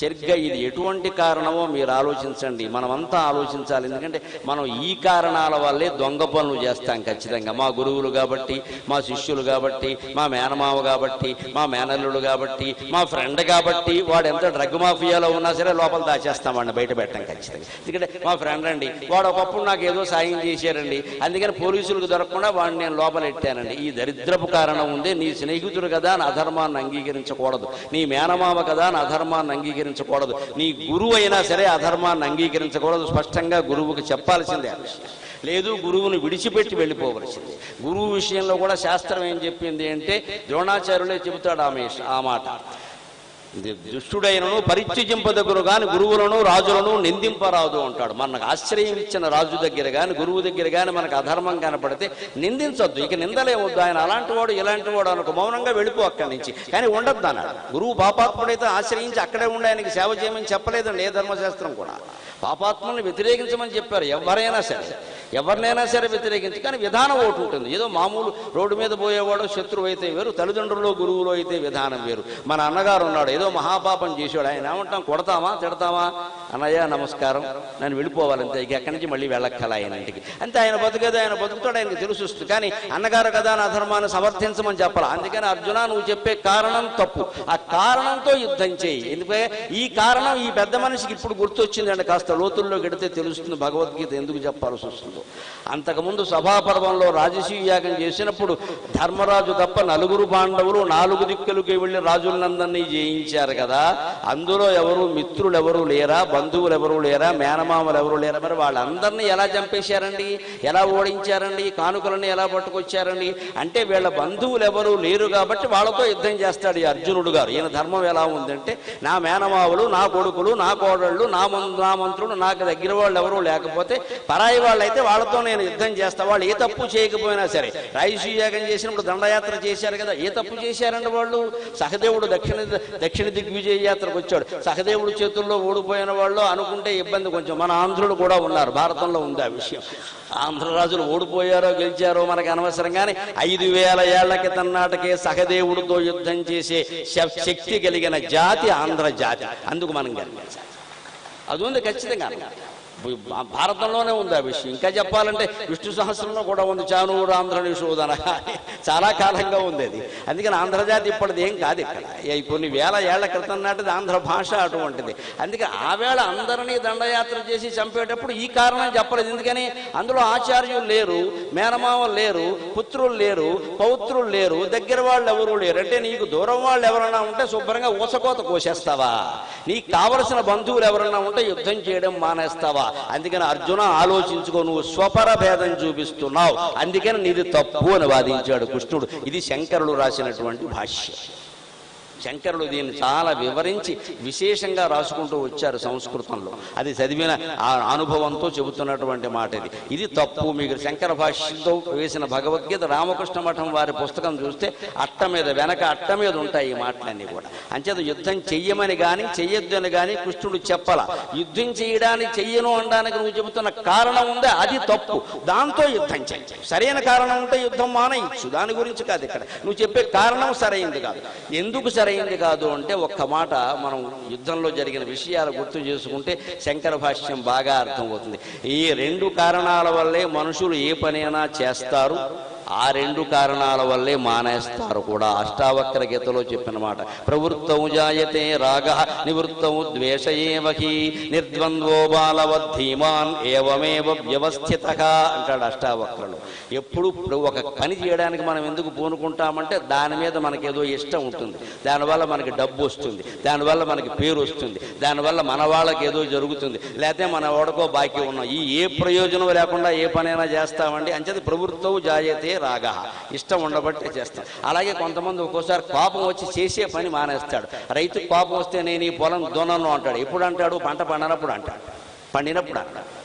సరిగ్గా ఇది ఎటువంటి కారణమో మీరు ఆలోచించండి. మనమంతా ఆలోచించాలి. ఎందుకంటే మనం ఈ కారణాల వల్లే దొంగ పనులు చేస్తాం ఖచ్చితంగా. మా గురువులు కాబట్టి మా శిష్యులు కాబట్టి మా మేనమావ కాబట్టి మా మేనల్లుడు కాబట్టి మా ఫ్రెండ్ కాబట్టి వాడు ఎంత డ్రగ్ మాఫియాలో ఉన్నా సరే లోపల దాచేస్తాం వాడిని బయట పెట్టాం ఖచ్చితంగా. ఎందుకంటే మా ఫ్రెండ్ అండి వాడు ఒకప్పుడు నాకు ఏదో సాయం చేశారండి. అందుకని పోలీసులకు దొరకకుండా వాడిని నేను లోపల పెట్టానండి ఈ దరిద్రపు కారణం ఉంది నీ స్నేహితుడు కదా నా అధర్మాన్ని అంగీకరించకూడదు. నీ మేనమామ కదా నా అధర్మాన్ని అంగీకరించకూడదు. నీ గురువు అయినా సరే అధర్మాన్ని అంగీకరించకూడదు. స్పష్టంగా గురువుకి చెప్పాల్సిందే లేదు గురువుని విడిచిపెట్టి వెళ్ళిపోవలసింది. గురువు విషయంలో కూడా శాస్త్రం ఏం చెప్పింది అంటే ద్రోణాచార్యులే చెబుతాడు ఆమె ఆ మాట. దుష్టుడైనను పరిత్యజింపదగును గాని గురువులను రాజులను నిందింపరాదు అంటాడు. మనకు ఆశ్రయం ఇచ్చిన రాజు దగ్గర కానీ గురువు దగ్గర కానీ మనకు అధర్మం కనపడితే నిందించొద్దు. ఇక నిందలేవద్దు ఆయన అలాంటి వాడు ఇలాంటి వాడు అనుకో మౌనంగా వెళ్ళిపో అక్కడి నుంచి. కానీ ఉండొద్దు అన్నాడు. గురువు పాపాత్ముడైతే ఆశ్రయించి అక్కడే ఉండి ఆయనకి సేవ చేయమని చెప్పలేదండి ఏ ధర్మశాస్త్రం కూడా. పాపాత్మల్ని వ్యతిరేకించమని చెప్పారు. ఎవరైనా సరే. ఎవరినైనా సరే వ్యతిరేకించి. కానీ విధానం ఒకటి ఉంటుంది. ఏదో మామూలు రోడ్డు మీద పోయేవాడు శత్రువు అయితే వేరు తల్లిదండ్రులు గురువులు అయితే విధానం వేరు. మన అన్నగారు ఉన్నాడు ఏదో మహాపాపం చేసాడు ఆయన ఏమంటాం కొడతామా తిడతామా అన్నయ్య నమస్కారం. నేను వెళ్ళిపోవాలంతే. ఇక ఎక్కడి నుంచి మళ్ళీ వెళ్ళక్కల ఆయన ఇంటికి. అంతే ఆయన బతుకేదో ఆయన బతుకుతాడు ఆయనకి తెలుసు కానీ అన్నగారు కదా నా ధర్మాన్ని సమర్థించమని చెప్పాలి? అందుకని అర్జున నువ్వు చెప్పే కారణం తప్పు. ఆ కారణంతో యుద్ధం చేయి. ఎందుకంటే ఈ కారణం ఈ పెద్ద మనిషికి ఇప్పుడు గుర్తొచ్చిందండి. కాస్త లోతుల్లో గడితే తెలుస్తుంది. భగవద్గీత ఎందుకు చెప్పాల్సి వస్తుందో. అంతకుముందు సభాపర్వంలో రాజసీ యాగం చేసినప్పుడు ధర్మరాజు తప్ప నలుగురు పాండవులు నాలుగు దిక్కులకి వెళ్ళి రాజులందరినీ జయించారు కదా. అందులో ఎవరు మిత్రులు ఎవరు లేరా బంధువులు ఎవరు లేరా మేనమామలు ఎవరు లేరా మరి వాళ్ళందరినీ ఎలా చంపేశారండి? ఎలా ఓడించారండి? కానుకలని ఎలా పట్టుకొచ్చారండి? అంటే వీళ్ళ బంధువులు ఎవరు లేరు కాబట్టి వాళ్ళతో యుద్ధం చేస్తాడు ఈ అర్జునుడు గారు. ఈయన ధర్మం ఎలా ఉందంటే నా మేనమావులు నా కొడుకులు నా కోడళ్ళు నా నా మంత్రులు నాకు దగ్గర వాళ్ళు ఎవరు లేకపోతే పరాయి వాళ్ళు అయితే వాళ్ళతో నేను యుద్ధం చేస్తా. వాళ్ళు ఏ తప్పు చేయకపోయినా సరే. రాయసీ యాగం చేసినప్పుడు దండయాత్ర చేశారు కదా. ఏ తప్పు చేశారండి వాళ్ళు? సహదేవుడు దక్షిణ దక్షిణ దిగ్విజయ యాత్రకు వచ్చాడు. సహదేవుడు చేతుల్లో ఓడిపోయిన వాళ్ళు అనుకుంటే ఇబ్బంది కొంచెం. మన ఆంధ్రులు కూడా ఉన్నారు. భారతంలో ఉంది ఆ విషయం. ఆంధ్ర రాజులు ఓడిపోయారో గెలిచారో మనకు అనవసరం కానీ ఐదు వేల ఏళ్ళ క్రితం నాటకే సహదేవుడితో యుద్ధం చేసే శక్తి కలిగిన జాతి ఆంధ్ర జాతి. అందుకు మనం గెలిచాం. అది ఉంది ఖచ్చితంగా. భారతంలోనే ఉంది ఆ విషయం. ఇంకా చెప్పాలంటే విష్ణు సహస్రంలో కూడా ఉంది. చానూరు ఆంధ్ర నిషోధన చాలా కాలంగా ఉంది అది. అందుకని ఆంధ్రజాతి ఇప్పటిది ఏం కాదు ఇక్కడ. కొన్ని వేల ఏళ్ళ క్రితం నాటిది ఆంధ్ర భాష అటువంటిది. అందుకే ఆ వేళ అందరినీ దండయాత్ర చేసి చంపేటప్పుడు ఈ కారణం చెప్పలేదు. ఎందుకని? అందులో ఆచార్యులు లేరు మేనమామలు లేరు పుత్రులు లేరు పౌత్రులు లేరు దగ్గర వాళ్ళు ఎవరు లేరు. అంటే నీకు దూరం వాళ్ళు ఎవరైనా ఉంటే శుభ్రంగా ఊసకోత కోసేస్తావా? నీకు కావలసిన బంధువులు ఎవరైనా ఉంటే యుద్ధం చేయడం మానేస్తావా? అందుకని అర్జున ఆలోచించుకో నువ్వు స్వపర భేదం చూపిస్తున్నావు. అందుకని నీది తప్పు అని వాదించాడు కృష్ణుడు. ఇది శంకరుడు రాసినటువంటి భాష్యం. శంకరుడు దీన్ని చాలా వివరించి విశేషంగా రాసుకుంటూ వచ్చారు సంస్కృతంలో. అది చదివిన ఆ అనుభవంతో చెబుతున్నటువంటి మాట ఇది. ఇది తప్పు. మీకు శంకర భాష్యంతో వేసిన భగవద్గీత రామకృష్ణ మఠం వారి పుస్తకం చూస్తే అట్ట మీద వెనక అట్ట మీద ఉంటాయి ఈ మాటలన్నీ కూడా. అంచేత యుద్ధం చెయ్యమని కానీ చెయ్యొద్దు అని కానీ కృష్ణుడు చెప్పాల. యుద్ధం చేయడానికి చెయ్యను అనడానికి నువ్వు చెబుతున్న కారణం ఉందే? అది తప్పు. దాంతో యుద్ధం చెయ్యి. సరైన కారణం ఉంటే యుద్ధం మానేయచ్చు. దాని గురించి కాదు ఇక్కడ. నువ్వు చెప్పే కారణం సరైంది కాదు. ఎందుకు సరైన అయింది కాదు అంటే ఒక్క మాట మనం యుద్ధంలో జరిగిన విషయాలు గుర్తు చేసుకుంటే శంకర భాష్యం బాగా అర్థమవుతుంది ఈ రెండు కారణాల వల్లే మనుషులు ఏ పనైనా చేస్తారు. ఆ రెండు కారణాల వల్లే మానేస్తారు కూడా. అష్టావక్ర గీతలో చెప్పిన మాట. ప్రవృత్తం జాయతే రాగ నివృత్తం ద్వేషయేవహి నిర్ద్వంద్వో బాలవద్ధీమాన్ ఏవమేవ వ్యవస్థిత అంటాడు అష్టావక్రుడు ఎప్పుడు ఒక పని చేయడానికి మనం ఎందుకు పూనుకుంటామంటే దాని మీద మనకేదో ఇష్టం ఉంటుంది. దానివల్ల మనకి డబ్బు వస్తుంది. దానివల్ల మనకి పేరు వస్తుంది. దానివల్ల మన వాళ్ళకి ఏదో జరుగుతుంది. లేకపోతే మన వాడుకో బాకీ ఉన్నాం. ఈ ఏ ప్రయోజనం లేకుండా ఏ పనైనా చేస్తామండి. అంచేది ప్రవృత్తవు జాయతే రాగ. ఇష్టం ఉండబట్టే చేస్తాం. అలాగే కొంతమంది ఒక్కోసారి కోపం వచ్చి చేసే పని మానేస్తాడు. రైతు కోపం వస్తే నేను ఈ పొలం దొనను అంటాడు. ఎప్పుడు అంటాడు? పంట పండనప్పుడు అంటాడు. పండినప్పుడు అంటాడు.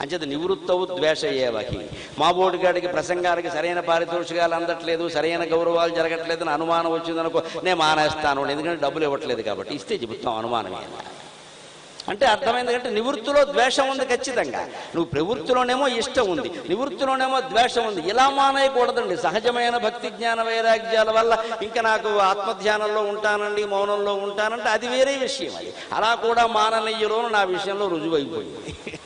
అంచేత నివృత్తవు ద్వేష ఏవహి మా బోడిగాడికి ప్రసంగానికి సరైన పారితోషికాలు అందట్లేదు సరైన గౌరవాలు జరగట్లేదు అని అనుమానం వచ్చిందనుకో నేను మానేస్తాను ఎందుకంటే డబ్బులు ఇవ్వట్లేదు కాబట్టి. ఇస్తే చెబుతాం అనుమానమే. అంటే అర్థమైంది అంటే నివృత్తిలో ద్వేషం ఉంది ఖచ్చితంగా. నువ్వు ప్రవృత్తిలోనేమో ఇష్టం ఉంది నివృత్తిలోనేమో ద్వేషం ఉంది. ఇలా మానేయకూడదండి. సహజమైన భక్తి జ్ఞాన వైరాగ్యాల వల్ల ఇంకా నాకు ఆత్మధ్యానంలో ఉంటానండి మౌనంలో ఉంటానంటే అది వేరే విషయం అది. అలా కూడా మాననీయులోను నా విషయంలో రుజువైపోయింది.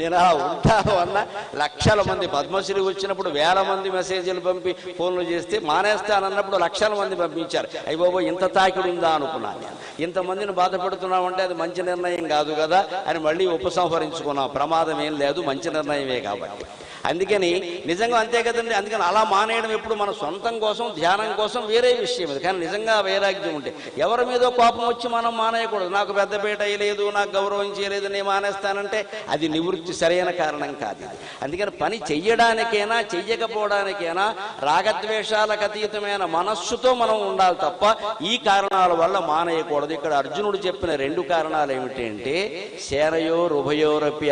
నేను అలా ఉంటాను అన్న లక్షల మంది పద్మశ్రీ వచ్చినప్పుడు వేల మంది మెసేజ్లు పంపి ఫోన్లు చేస్తే మానేస్తానన్నప్పుడు లక్షల మంది పంపించారు. అయ్యి బాబో ఇంత తాకిడి ఉందా అనుకున్నాను నేను ఇంతమందిని బాధపెడుతున్నామంటే అది మంచి నిర్ణయం కాదు కదా అని మళ్ళీ ఉపసంహరించుకున్నాం. ప్రమాదం ఏం లేదు మంచి నిర్ణయమే కాబట్టి. అందుకని నిజంగా అంతే కదండి. అందుకని అలా మానేయడం ఎప్పుడు మన సొంతం కోసం ధ్యానం కోసం వేరే విషయం ఇది. కానీ నిజంగా వైరాగ్యం ఉంటే ఎవరి మీదో కోపం వచ్చి మనం మానేయకూడదు. నాకు పెద్దపేట అయ్యలేదు నాకు గౌరవం చేయలేదు నేను మానేస్తానంటే అది నివృత్తి సరైన కారణం కాదు ఇది. అందుకని పని చెయ్యడానికైనా చెయ్యకపోవడానికైనా రాగద్వేషాలకు అతీతమైన మనస్సుతో మనం ఉండాలి తప్ప ఈ కారణాల వల్ల మానేయకూడదు. ఇక్కడ అర్జునుడు చెప్పిన రెండు కారణాలు ఏమిటి అంటే సేనయో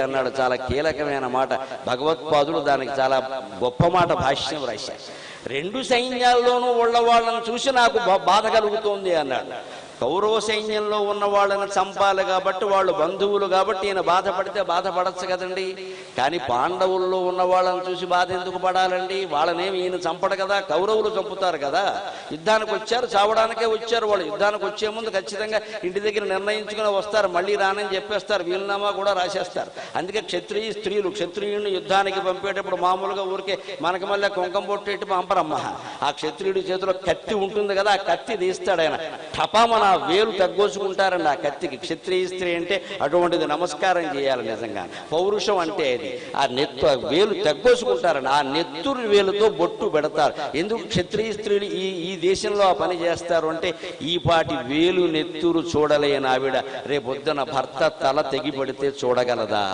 అన్నాడు. చాలా కీలకమైన మాట. భగవత్పాదుడు దానికి చాలా గొప్ప మాట భాష్యం రాశారు రెండు సైన్యాల్లోనూ ఉన్న వాళ్ళని చూసి నాకు బాధ కలుగుతోంది అన్నాడు. కౌరవ సైన్యంలో ఉన్న వాళ్ళని చంపాలి కాబట్టి వాళ్ళు బంధువులు కాబట్టి ఈయన బాధపడితే బాధపడచ్చు కదండి. కానీ పాండవుల్లో ఉన్న వాళ్ళని చూసి బాధ ఎందుకు పడాలండి? వాళ్ళనేమి ఈయన చంపడు కదా కౌరవులు చంపుతారు కదా. యుద్ధానికి వచ్చారు చావడానికే వచ్చారు వాళ్ళు. యుద్ధానికి వచ్చే ముందు ఖచ్చితంగా ఇంటి దగ్గర నిర్ణయించుకుని వస్తారు. మళ్ళీ రానని చెప్పేస్తారు. వీలునామా కూడా రాసేస్తారు. అందుకే క్షత్రియ స్త్రీలు క్షత్రియుని యుద్ధానికి పంపేటప్పుడు మామూలుగా ఊరికే మనకి మళ్ళీ కుంకం పొట్టేటి పంపరమ్మ. ఆ క్షత్రియుడి చేతిలో కత్తి ఉంటుంది కదా ఆ కత్తి తీస్తాడు ఆయన. టపామన ఆ వేలు తగ్గోసుకుంటారండి ఆ కత్తికి క్షత్రియ స్త్రీ అంటే అటువంటిది నమస్కారం చేయాలి నిజంగా. పౌరుషం అంటే అది. ఆ నెత్తు ఆ వేలు తగ్గోసుకుంటారండి ఆ నెత్తురు వేలుతో బొట్టు పెడతారు. ఎందుకు క్షత్రియ స్త్రీలు ఈ ఈ దేశంలో ఆ పని చేస్తారు అంటే ఈ పాటి వేలు నెత్తురు చూడలేని ఆవిడ రేపొద్దున భర్త తల తెగిపడితే చూడగలదా?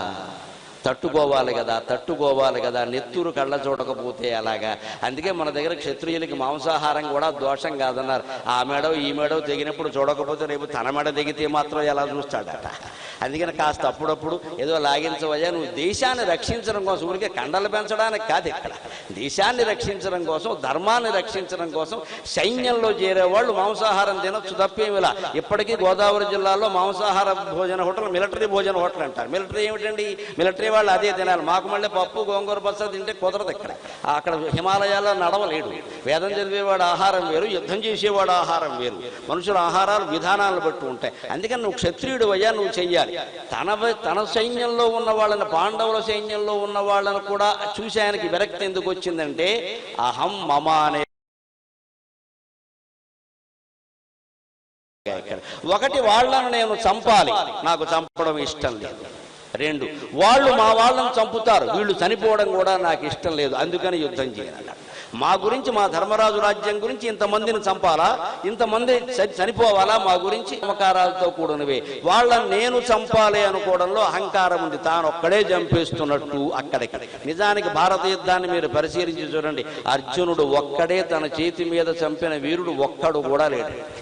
తట్టుకోవాలి కదా తట్టుకోవాలి కదా నెత్తురు కళ్ళ చూడకపోతే అలాగా అందుకే మన దగ్గర క్షత్రియులకి మాంసాహారం కూడా దోషం కాదన్నారు. ఆ మేడో ఈ మేడో తెగినప్పుడు చూడకపోతే రేపు తన మెడ తెగితే మాత్రం ఎలా చూస్తాడట? అందుకని కాస్త అప్పుడప్పుడు ఏదో లాగించవయ్యా నువ్వు దేశాన్ని రక్షించడం కోసం ఊరికే కండలు పెంచడానికి కాదు ఇక్కడ. దేశాన్ని రక్షించడం కోసం ధర్మాన్ని రక్షించడం కోసం సైన్యంలో చేరేవాళ్ళు మాంసాహారం తినొచ్చు తప్పేమిలా? ఇప్పటికీ గోదావరి జిల్లాలో మాంసాహార భోజన హోటల్ మిలిటరీ భోజన హోటల్ అంటారు. మిలిటరీ ఏమిటండి? మిలిటరీ వాళ్ళు అదే తినాలి. మాకు మళ్ళీ పప్పు గోంగూర పచ్చ తింటే కుదరదు ఇక్కడ. అక్కడ హిమాలయాల్లో నడవలేడు. వేదం చదివేవాడు ఆహారం వేరు యుద్ధం చేసేవాడు ఆహారం వేరు. మనుషుల ఆహారాలు విధానాలను బట్టి ఉంటాయి. అందుకని నువ్వు క్షత్రియుడు అయ్యా నువ్వు చెయ్యాలి. తన తన సైన్యంలో ఉన్న వాళ్ళని పాండవుల సైన్యంలో ఉన్న వాళ్ళని కూడా చూసి ఆయనకి విరక్తి ఎందుకు వచ్చిందంటే అహం మమ అనే ఒకటి వాళ్ళను నేను చంపాలి. నాకు చంపడం ఇష్టం లేదు. రెండు వాళ్ళు మా వాళ్ళని చంపుతారు. వీళ్ళు చనిపోవడం కూడా నాకు ఇష్టం లేదు. అందుకని యుద్ధం చేయాలి. మా గురించి మా ధర్మరాజు రాజ్యం గురించి ఇంతమందిని చంపాలా? ఇంతమంది చనిపోవాలా? మా గురించి అమకారాలతో కూడినవే. వాళ్ళని నేను చంపాలి అనుకోవడంలో అహంకారం ఉంది. తాను ఒక్కడే చంపేస్తున్నట్టు అక్కడికి. నిజానికి భారత యుద్ధాన్ని మీరు పరిశీలించి చూడండి. అర్జునుడు ఒక్కడే తన చేతి మీద చంపిన వీరుడు ఒక్కడు కూడా లేడు.